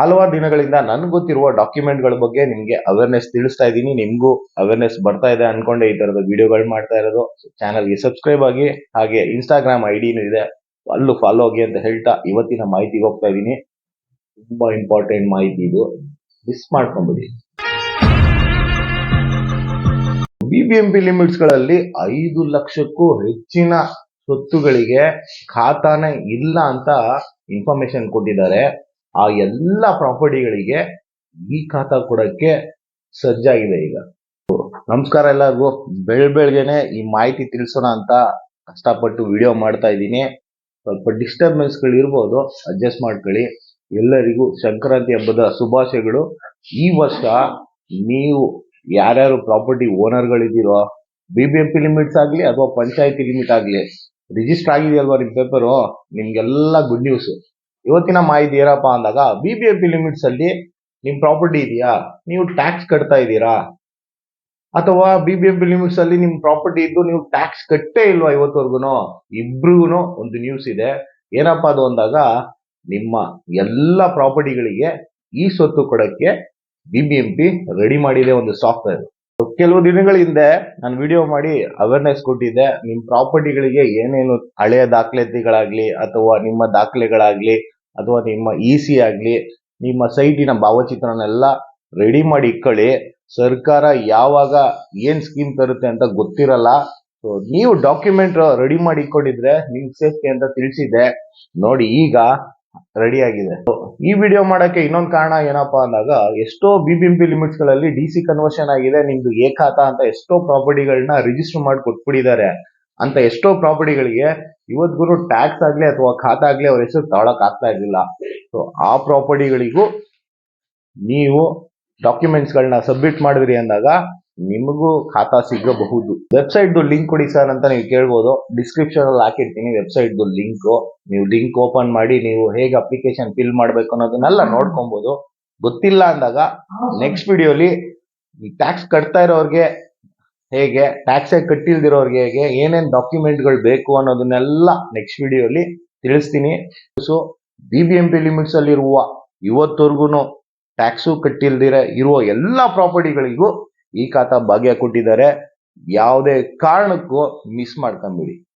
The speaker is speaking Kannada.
ಹಲವಾರು ದಿನಗಳಿಂದ ನನ್ಗೆ ಗೊತ್ತಿರುವ ಡಾಕ್ಯುಮೆಂಟ್ಗಳ ಬಗ್ಗೆ ನಿಮ್ಗೆ ಅವೇರ್ನೆಸ್ ತಿಳಿಸ್ತಾ ಇದ್ದೀನಿ. ನಿಮಗೂ ಅವೇರ್ನೆಸ್ ಬರ್ತಾ ಇದೆ ಅನ್ಕೊಂಡೆ ಈ ತರದ ವಿಡಿಯೋಗಳು ಮಾಡ್ತಾ ಇರೋದು. ಚಾನಲ್ಗೆ ಸಬ್ಸ್ಕ್ರೈಬ್ ಆಗಿ, ಹಾಗೆ ಇನ್ಸ್ಟಾಗ್ರಾಮ್ ಐಡಿನೂ ಇದೆ. ಅಲ್ಲೂ ಫಾಲೋ ಆಗಿ ಅಂತ ಹೇಳ್ತಾ ಇವತ್ತಿನ ಮಾಹಿತಿಗೆ ಹೋಗ್ತಾ ಇದ್ದೀನಿ. ತುಂಬಾ ಇಂಪಾರ್ಟೆಂಟ್ ಮಾಹಿತಿ ಇದು. ಮಿಸ್ ಮಾಡ್ಕೊಂಬಿಡಿ. ಬಿಬಿಎಂಪಿ ಲಿಮಿಟ್ಸ್ಗಳಲ್ಲಿ ಐದು ಲಕ್ಷಕ್ಕೂ ಹೆಚ್ಚಿನ ಸ್ವತ್ತುಗಳಿಗೆ ಖಾತಾನೇ ಇಲ್ಲ ಅಂತ ಇನ್ಫಾರ್ಮೇಶನ್ ಕೊಟ್ಟಿದ್ದಾರೆ. ಆ ಎಲ್ಲ ಪ್ರಾಪರ್ಟಿಗಳಿಗೆ ಈ ಖಾತಾ ಕೊಡೋಕ್ಕೆ ಸಜ್ಜಾಗಿದೆ ಈಗ. ನಮಸ್ಕಾರ ಎಲ್ಲರಿಗೂ. ಬೆಳ್ ಬೆಳಗ್ಗೆನೆ ಈ ಮಾಹಿತಿ ತಿಳಿಸೋಣ ಅಂತ ಕಷ್ಟಪಟ್ಟು ವಿಡಿಯೋ ಮಾಡ್ತಾ ಇದ್ದೀನಿ. ಸ್ವಲ್ಪ ಡಿಸ್ಟರ್ಬೆನ್ಸ್ಗಳು ಇರ್ಬೋದು, ಅಡ್ಜಸ್ಟ್ ಮಾಡ್ಕೊಳ್ಳಿ. ಎಲ್ಲರಿಗೂ ಸಂಕ್ರಾಂತಿ ಹಬ್ಬದ ಶುಭಾಶಯಗಳು. ಈ ವರ್ಷ ನೀವು ಯಾರ್ಯಾರು property ಓನರ್ಗಳಿದ್ದೀರೋ B B M P limits ಆಗಲಿ ಅಥವಾ ಪಂಚಾಯತಿ ಲಿಮಿಟ್ ಆಗಲಿ, ರಿಜಿಸ್ಟರ್ ಆಗಿದೆಯಲ್ವಾ ನಿಮ್ಮ ಪೇಪರು? ನಿಮಗೆಲ್ಲ ಗುಡ್ ನ್ಯೂಸ್. ಇವತ್ತಿನ ಮಾಹಿತಿ ಏನಪ್ಪ ಅಂದಾಗ B B A P limits ಅಲ್ಲಿ ನಿಮ್ ಪ್ರಾಪರ್ಟಿ ಇದೆಯಾ? ನೀವು ಟ್ಯಾಕ್ಸ್ ಕಟ್ತಾ ಇದ್ದೀರಾ ಅಥವಾ B B A P limits ಅಲ್ಲಿ ನಿಮ್ ಪ್ರಾಪರ್ಟಿ ಇದ್ದು ನೀವು ಟ್ಯಾಕ್ಸ್ ಕಟ್ಟೇ ಇಲ್ವಾ ಇವತ್ತವರೆಗೂ ಇಬ್ರಿಗೂ ಒಂದು ನ್ಯೂಸ್ ಇದೆ. ಏನಪ್ಪ ಅದು ಅಂದಾಗ, ನಿಮ್ಮ ಎಲ್ಲ ಪ್ರಾಪರ್ಟಿಗಳಿಗೆ ಈ ಸ್ವತ್ತು ಕೊಡಕ್ಕೆ B B M P ready ಮಾಡಿದೆ ಒಂದು ಸಾಫ್ಟ್ವೇರ್ ಕೆಲವು ದಿನಗಳ ಹಿಂದೆ ನಾನು ವಿಡಿಯೋ ಮಾಡಿ ಅವೇರ್ನೆಸ್ ಕೊಟ್ಟಿದ್ದೆ. ನಿಮ್ ಪ್ರಾಪರ್ಟಿಗಳಿಗೆ ಏನೇನು ಹಳೆಯ ದಾಖಲಾತಿಗಳಾಗ್ಲಿ ಅಥವಾ ನಿಮ್ಮ ದಾಖಲೆಗಳಾಗ್ಲಿ ಅಥವಾ ನಿಮ್ಮ ಇ ಸಿ ಆಗ್ಲಿ, ನಿಮ್ಮ ಸೈಟಿನ ಭಾವಚಿತ್ರನೆಲ್ಲ ರೆಡಿ ಮಾಡಿ ಇಟ್ಕೊಳ್ಳಿ ಸರ್ಕಾರ ಯಾವಾಗ ಏನ್ ಸ್ಕೀಮ್ ತರುತ್ತೆ ಅಂತ ಗೊತ್ತಿರಲ್ಲ. ಸೊ ನೀವು ಡಾಕ್ಯುಮೆಂಟ್ ರೆಡಿ ಮಾಡಿ ಇಕ್ಕೊಂಡಿದ್ರೆ ನಿಮ್ ಸೇಫ್ಟಿ ಅಂತ ತಿಳಿಸಿದೆ ನೋಡಿ ಈಗ ರೆಡಿ ಆಗಿದೆ. ಈ ವಿಡಿಯೋ ಮಾಡಕ್ಕೆ ಇನ್ನೊಂದು ಕಾರಣ ಏನಪ್ಪಾ ಅಂದಾಗ, ಎಷ್ಟೋ ಬಿ ಬಿ ಎಂ ಪಿ ಲಿಮಿಟ್ಸ್ಗಳಲ್ಲಿ ಡಿ ಸಿ ಕನ್ವರ್ಷನ್ ಆಗಿದೆ, ನಿಮ್ದು ಏಕಾತ ಅಂತ ಎಷ್ಟೋ ಪ್ರಾಪರ್ಟಿಗಳನ್ನ ರಿಜಿಸ್ಟರ್ ಮಾಡಿ ಕೊಟ್ಬಿಟ್ಟಿದ್ದಾರೆ. ಅಂತ ಎಷ್ಟೋ ಪ್ರಾಪರ್ಟಿಗಳಿಗೆ ಇವತ್ಗೂ ಟ್ಯಾಕ್ಸ್ ಆಗ್ಲಿ ಅಥವಾ ಖಾತಾ ಆಗ್ಲಿ ಅವ್ರ ಹೆಸರು ತಗೊಳಕ್ ಆಗ್ತಾ ಇರ್ಲಿಲ್ಲ. ಸೊ ಆ ಪ್ರಾಪರ್ಟಿಗಳಿಗೂ ನೀವು ಡಾಕ್ಯುಮೆಂಟ್ಸ್ ಗಳನ್ನ ಸಬ್ಮಿಟ್ ಮಾಡಿದ್ರಿ ಅಂದಾಗ ನಿಮಗೂ ಖಾತಾ ಸಿಗಬಹುದು. ವೆಬ್ಸೈಟ್ ಲಿಂಕ್ ಕೊಡಿ ಸರ್ ಅಂತ ನೀವು ಕೇಳ್ಬೋದು. ಡಿಸ್ಕ್ರಿಪ್ಷನ್ ಅಲ್ಲಿ ಹಾಕಿರ್ತೀನಿ ವೆಬ್ಸೈಟ್ ಲಿಂಕ್ ನೀವು ಲಿಂಕ್ ಓಪನ್ ಮಾಡಿ, ನೀವು ಹೇಗೆ ಅಪ್ಲಿಕೇಶನ್ ಫಿಲ್ ಮಾಡ್ಬೇಕು ಅನ್ನೋದನ್ನೆಲ್ಲ ನೋಡ್ಕೊಬಹುದು ಗೊತ್ತಿಲ್ಲ ಅಂದಾಗ ನೆಕ್ಸ್ಟ್ ವಿಡಿಯೋಲಿ ಟ್ಯಾಕ್ಸ್ ಕಟ್ತಾ ಇರೋರ್ಗೆ ಹೇಗೆ ಟ್ಯಾಕ್ಸ್ ಕಟ್ಟಿಲ್ದಿರೋರ್ಗೆ ಹೇಗೆ, ಏನೇನ್ ಡಾಕ್ಯುಮೆಂಟ್ಗಳು ಬೇಕು ಅನ್ನೋದನ್ನೆಲ್ಲ ನೆಕ್ಸ್ಟ್ ವಿಡಿಯೋಲಿ ತಿಳಿಸ್ತೀನಿ. So B B M P limits ಅಲ್ಲಿ ಇರುವ ಇವತ್ತವರೆಗೂ ಟ್ಯಾಕ್ಸು ಕಟ್ಟಿಲ್ದಿರ ಇರುವ ಎಲ್ಲ ಪ್ರಾಪರ್ಟಿಗಳಿಗೂ ಈ ಖಾತಾ ಭಾಗ್ಯ ಕೊಟ್ಟಿದ್ದಾರೆ. ಯಾವುದೇ ಕಾರಣಕ್ಕೂ ಮಿಸ್ ಮಾಡ್ಕೊಂಬಿಡಿ.